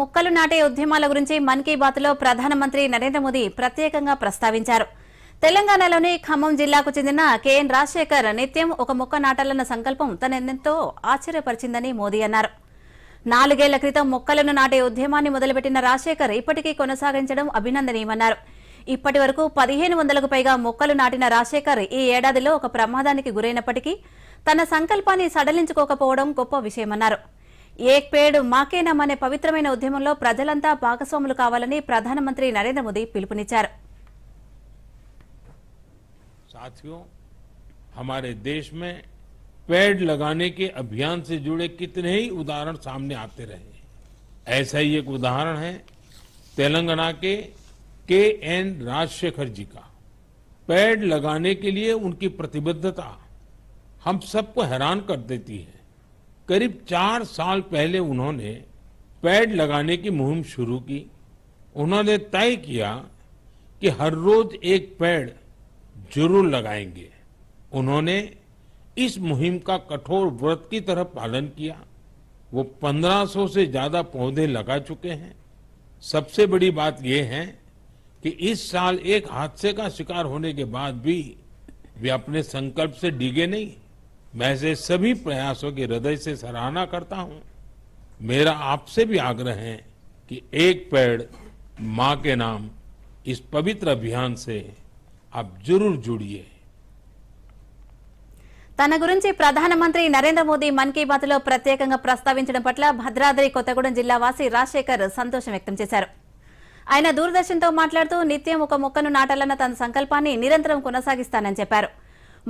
మొక్కలు నాటే ఉద్యమాల గురించి మన్ కీ బాత్లో ప్రధానమంత్రి నరేంద్ర మోదీ ప్రత్యేకంగా ప్రస్తావించారు. తెలంగాణలోని ఖమ్మం జిల్లాకు చెందిన కెఎన్ రాజశేఖర్ నిత్యం ఒక మొక్క నాటాలన్న సంకల్పం తనెంతో ఆశ్చర్యపరిచిందని మోదీ అన్నారు. నాలుగేళ్ళ క్రితం మొక్కలను నాటే ఉద్యమాన్ని మొదలుపెట్టిన రాజశేఖర్ ఇప్పటికీ కొనసాగించడం అభినందనీయమన్నారు. ఇప్పటి వరకు పదిహేను వందలకు పైగా మొక్కలు నాటిన రాజశేఖర్ ఈ ఏడాదిలో ఒక ప్రమాదానికి గురైనప్పటికీ తన సంకల్పాన్ని సడలించుకోకపోవడం గొప్ప విషయమన్నారు. ఏక్ పేడ్ మాకే నమ్ అనే పవిత్రమైన ఉద్యమంలో ప్రజలంతా భాగస్వాములు కావాలని ప్రధానమంత్రి నరేంద్ర మోదీ పిలుపునిచ్చారు साथियों हमारे देश में पेड़ लगाने के अभियान से जुड़े कितने ही उदाहरण सामने आते रहे ऐसा ही एक उदाहरण है तेलंगाना के के एन राजशेखर जी का पेड़ लगाने के लिए उनकी प्रतिबद्धता हम सबको हैरान कर देती है करीब चार साल पहले उन्होंने पेड़ लगाने की मुहिम शुरू की। उन्होंने तय किया कि हर रोज एक पेड़ ज़रूर लगाएँगे। उन्होंने इस मुहिम का कठोर व्रत की तरह पालन किया। वो 1500 से ज़्यादा पौधे लगा चुके हैं। सबसे बड़ी बात यह है कि इस साल एक हादसे का शिकार होने के बाद भी वे अपने संकल्प से डिगे नहीं। मैं ऐसे सभी प्रयासों की हृदय से सराहना करता हूं मेरा आपसे भी आग्रह है कि एक पेड़ मां के नाम इस पवित्र अभियान से आप जरूर जुड़िए తన గురించి ప్రధానమంత్రి నరేంద్ర మోదీ మన్ కీ బాత్ లో ప్రత్యేకంగా ప్రస్తావించడం పట్ల భద్రాద్రి కొత్తగూడెం జిల్లా వాసి రాజశేఖర్ సంతోషం వ్యక్తం చేశారు ఆయన దూరదర్శన్తో మాట్లాడుతూ నిత్యం ఒక మొక్కను నాటాలన్న తన సంకల్పాన్ని నిరంతరం కొనసాగిస్తానని చెప్పారు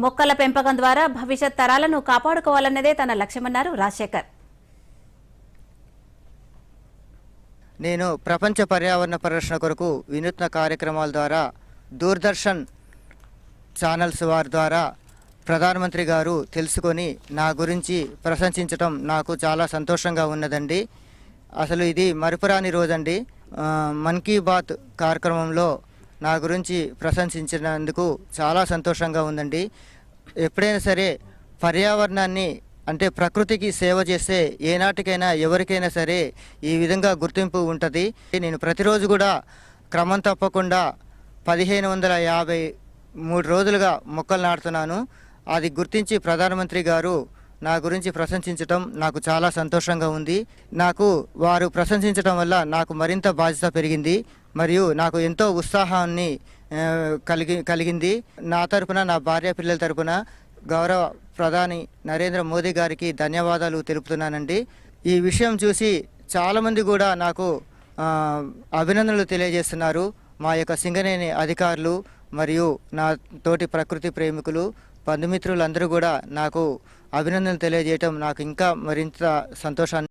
మొక్కల పెంపకం ద్వారా భవిష్యత్ తరాలను కాపాడుకోవాలన్నదే తన లక్ష్యమన్నారు రాజశేఖర్. నేను ప్రపంచ పర్యావరణ పరిరక్షణ కొరకు వినూత్న కార్యక్రమాల ద్వారా దూరదర్శన్ ఛానల్స్ వారి ద్వారా ప్రధానమంత్రి గారు తెలుసుకొని నా గురించి ప్రశంసించడం నాకు చాలా సంతోషంగా ఉన్నదండి. అసలు ఇది మరుపురాని రోజండి. మన్ కీ బాత్ కార్యక్రమంలో నా గురించి ప్రశంసించినందుకు చాలా సంతోషంగా ఉందండి. ఎప్పుడైనా సరే పర్యావరణాన్ని అంటే ప్రకృతికి సేవ చేస్తే ఏనాటికైనా ఎవరికైనా సరే ఈ విధంగా గుర్తింపు ఉంటుంది. నేను ప్రతిరోజు కూడా క్రమం తప్పకుండా పదిహేను వందల యాభై మూడు రోజులుగా మొక్కలు నాటుతున్నాను. అది గుర్తించి ప్రధానమంత్రి గారు నా గురించి ప్రశంసించడం నాకు చాలా సంతోషంగా ఉంది. నాకు వారు ప్రశంసించడం వల్ల నాకు మరింత బాధ్యత పెరిగింది. మరియు నాకు ఎంతో ఉత్సాహాన్ని కలిగి కలిగింది. నా తరపున నా భార్య పిల్లల తరపున గౌరవ ప్రధాని నరేంద్ర మోదీ గారికి ధన్యవాదాలు తెలుపుతున్నానండి. ఈ విషయం చూసి చాలామంది కూడా నాకు అభినందనలు తెలియజేస్తున్నారు. మా యొక్క సింగనేని అధికారులు మరియు నా తోటి ప్రకృతి ప్రేమికులు బంధుమిత్రులందరూ కూడా నాకు అభినందనలు తెలియజేయటం నాకు ఇంకా మరింత సంతోషాన్ని